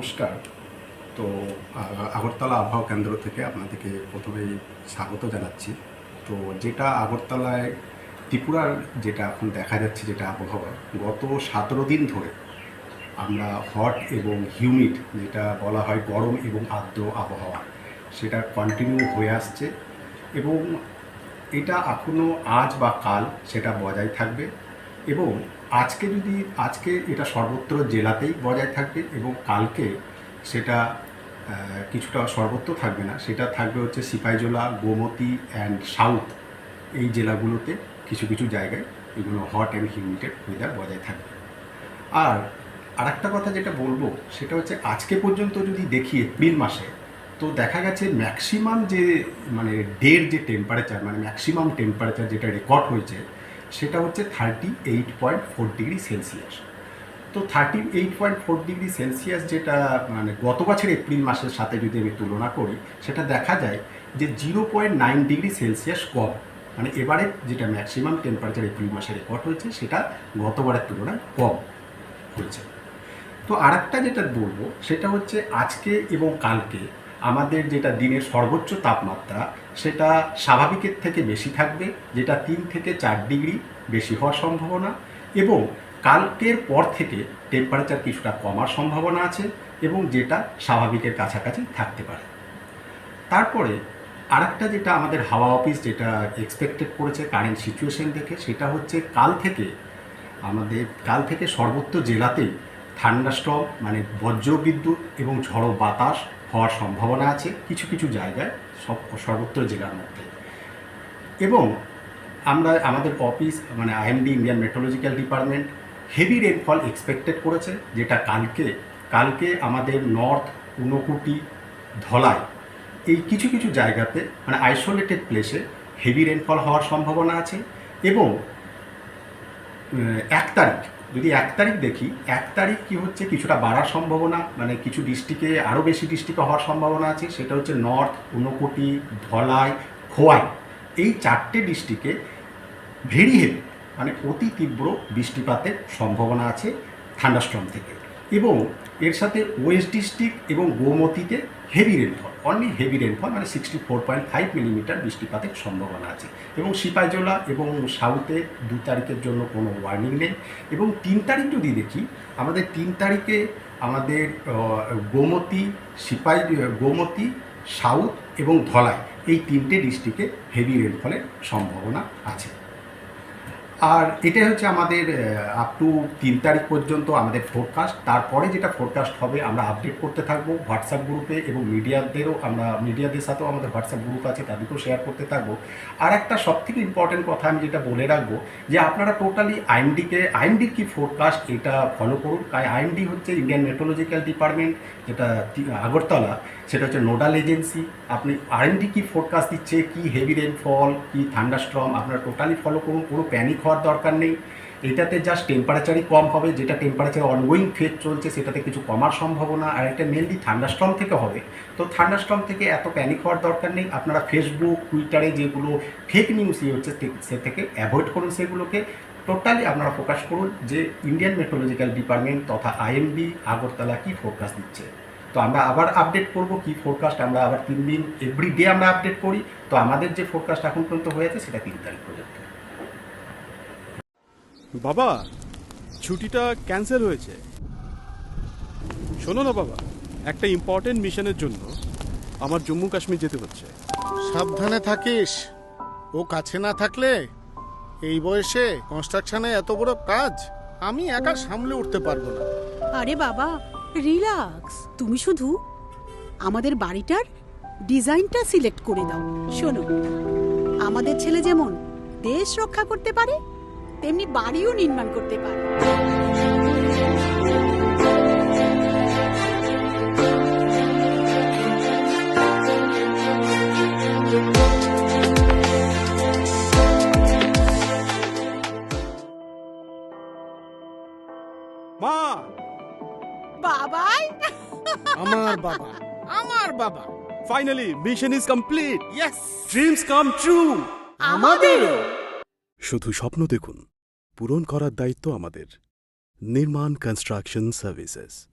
নমস্কার। তো আগরতলা আবহাওয়া কেন্দ্র থেকে আপনাদেরকে প্রথমেই স্বাগত জানাচ্ছি। তো, যেটা আগরতলায়, ত্রিপুরার যেটা এখন দেখা যাচ্ছে যেটা আবহাওয়া, গত সতেরো দিন ধরে আমরা হট এবং হিউমিড, যেটা বলা হয় গরম এবং আর্দ্র আবহাওয়া, সেটা কন্টিনিউ হয়ে আসছে এবং এটা এখনও আজ বা কাল সেটা বজায় থাকবে এবং আজকে যদি, আজকে এটা সর্বত্র জেলাতেই বজায় থাকবে এবং কালকে সেটা কিছুটা সর্বত্র থাকবে না, সেটা থাকবে হচ্ছে সিপাইজোলা, গোমতী অ্যান্ড সাউথ এই জেলাগুলোতে কিছু কিছু জায়গায় এগুলো হট অ্যান্ড হিউমিটেড ওয়েদার বজায় থাকবে। আর আরেকটা কথা যেটা বলব, সেটা হচ্ছে আজকে পর্যন্ত যদি দেখি এপ্রিল মাসে, তো দেখা গেছে ম্যাক্সিমাম যে মানে ডের যে টেম্পারেচার মানে ম্যাক্সিমাম টেম্পারেচার যেটা রেকর্ড হয়েছে সেটা হচ্ছে thirty eight point four degree Celsius তো thirty eight point four degree Celsius যেটা মানে গত বছর এপ্রিল মাসের সাথে যদি আমি তুলনা করি, সেটা দেখা যায় যে zero point nine degree Celsius কম। মানে এবারে যেটা ম্যাক্সিমাম টেম্পারেচার এপ্রিল মাসে রেকর্ড হয়েছে, সেটা গতবারের তুলনায় কম হয়েছে। তো আরেকটা যেটা বলব, সেটা হচ্ছে আজকে এবং কালকে আমাদের যেটা দিনের সর্বোচ্চ তাপমাত্রা, সেটা স্বাভাবিকের থেকে বেশি থাকবে, যেটা তিন থেকে চার ডিগ্রি বেশি হওয়ার সম্ভাবনা এবং কালকের পর থেকে টেম্পারেচার কিছুটা কমার সম্ভাবনা আছে এবং যেটা স্বাভাবিকের কাছাকাছি থাকতে পারে। তারপরে আরেকটা যেটা আমাদের হাওয়া অফিস যেটা এক্সপেক্টেড করেছে কারেন্ট সিচুয়েশন দেখে, সেটা হচ্ছে কাল থেকে আমাদের, কাল থেকে সর্বত্র জেলাতেই থান্ডাস্ট্রম মানে বজ্রবিদ্যুৎ এবং ঝড়ো বাতাস হওয়ার সম্ভাবনা আছে কিছু কিছু জায়গায়, সব সর্বত্র জেলার মধ্যে। এবং আমরা, আমাদের অফিস মানে IMD Indian meteorological department heavy rainfall expected করেছে, যেটা কালকে কালকে আমাদের নর্থ ঊনকুটি ধলাই এই কিছু কিছু জায়গাতে মানে আইসোলেটেড প্লেসে হেভি রেনফল হওয়ার সম্ভাবনা আছে এবং এক তারিখ। যদি এক তারিখ দেখি, এক তারিখ কি হচ্ছে, কিছুটা বাড়ার সম্ভাবনা মানে কিছু ডিস্ট্রিক্টে আরও বেশি ডিস্ট্রিক্টে হওয়ার সম্ভাবনা আছে, সেটা হচ্ছে নর্থ, ঊনকোটি, ধলাই, খোয়াই। এই চারটে ডিস্ট্রিক্টে ভেরি হেভি মানে অতি তীব্র বৃষ্টিপাতের সম্ভাবনা আছে থান্ডাস্ট্রম থেকে। এবং এর সাথে ওয়েস্ট ডিস্ট্রিক্ট এবং গোমতিতে heavy rainfall only heavy rainfall মানে sixty four point five millimetre বৃষ্টিপাতের সম্ভাবনা আছে। এবং সিপাহীজলা এবং সাউথে দু তারিখের জন্য কোনো ওয়ার্নিং নেই। এবং তিন তারিখ যদি দেখি, আমাদের তিন তারিখে আমাদের গোমতী সিপাহী গোমতী, সাউথ এবং ধলাই এই তিনটে ডিস্ট্রিক্টে হেভি রেনফলের সম্ভাবনা আছে। আর এটাই হচ্ছে আমাদের আপ টু তিন তারিখ পর্যন্ত আমাদের ফোরকাস্ট তারপরে যেটা ফোরকাস্ট হবে, আমরা আপডেট করতে থাকব হোয়াটসঅ্যাপ গ্রুপে এবং মিডিয়াদেরও আমরা মিডিয়াদের সাথেও আমাদের হোয়াটসঅ্যাপ গ্রুপ আছে, তাদেরকেও শেয়ার করতে থাকব। আর একটা সব থেকে ইম্পর্টেন্ট কথা আমি যেটা বলে রাখব, যে আপনারা টোটালি আইএমডিকে আইএমডির কি ফোরকাস্ট এটা ফলো করুন। তাই আইএমডি হচ্ছে ইন্ডিয়ান মেট্রোলজিক্যাল ডিপার্টমেন্ট যেটা আগরতলা, সেটা হচ্ছে নোডাল এজেন্সি আপনি আরএনডি কি ফোরকাস্ট দিচ্ছে? কি হেভি রেনফল কি থান্ডারস্ট্রম আপনারা টোটালি ফলো করুন। কোনো প্যানিক হওয়ার দরকার নেই। এটাতে জাস্ট টেম্পারেচারই কম হবে, যেটা টেম্পারেচার অনগোয়িং ফেজ চলছে, সেটাতে কিছু কমার সম্ভাবনা, আর এটা মেনলি থান্ডারস্ট্রম থেকে হবে। তো থান্ডারস্ট্রম থেকে এত প্যানিক হওয়ার দরকার নেই। আপনারা ফেসবুক টুইটারে যেগুলো ফেক নিউজ ইয়ে হচ্ছে, সে থেকে অ্যাভয়েড করুন সেগুলোকে। টোটালি আপনারা ফোকাস করুন যে ইন্ডিয়ান মেট্রোলজিক্যাল ডিপার্টমেন্ট তথা আইএমবি আগরতলা কি ফোরকাস্ট দিচ্ছে। তো আমরা আবার আপডেট করব কি ফোরকাস্ট আমরা আবার তিন দিন এভরি ডে আমরা আপডেট করি। তো আমাদের যে ফোরকাস্ট এখন পর্যন্ত হয়েছে, সেটা তিন তারিখ পর্যন্ত। বাবা ছুটিটা ক্যান্সেল হয়েছে। শোনো না বাবা একটা ইম্পর্টেন্ট মিশনের জন্য আমার জম্মু কাশ্মীর যেতে হচ্ছে। সাবধানে থাকিস। ও কাছে না থাকলে এই বয়সে কনস্ট্রাকশনে এত বড় কাজ আমি একা সামলে উঠতে পারব না। আরে বাবা রিল্যাক্স তুমি শুধু আমাদের বাড়িটার ডিজাইনটা সিলেক্ট করে দাও। শোনো আমাদের ছেলে যেমন দেশ রক্ষা করতে পারে তেমনি বাড়িও নির্মাণ করতে পারে। মা! বাবাই! আমার বাবা। আমার বাবা। Finally mission is complete yes dreams come true আমাদেরও। শুধু স্বপ্ন দেখুন পূরণ করার দায়িত্ব আমাদের। নির্মাণ কনস্ট্রাকশন সার্ভিসেস।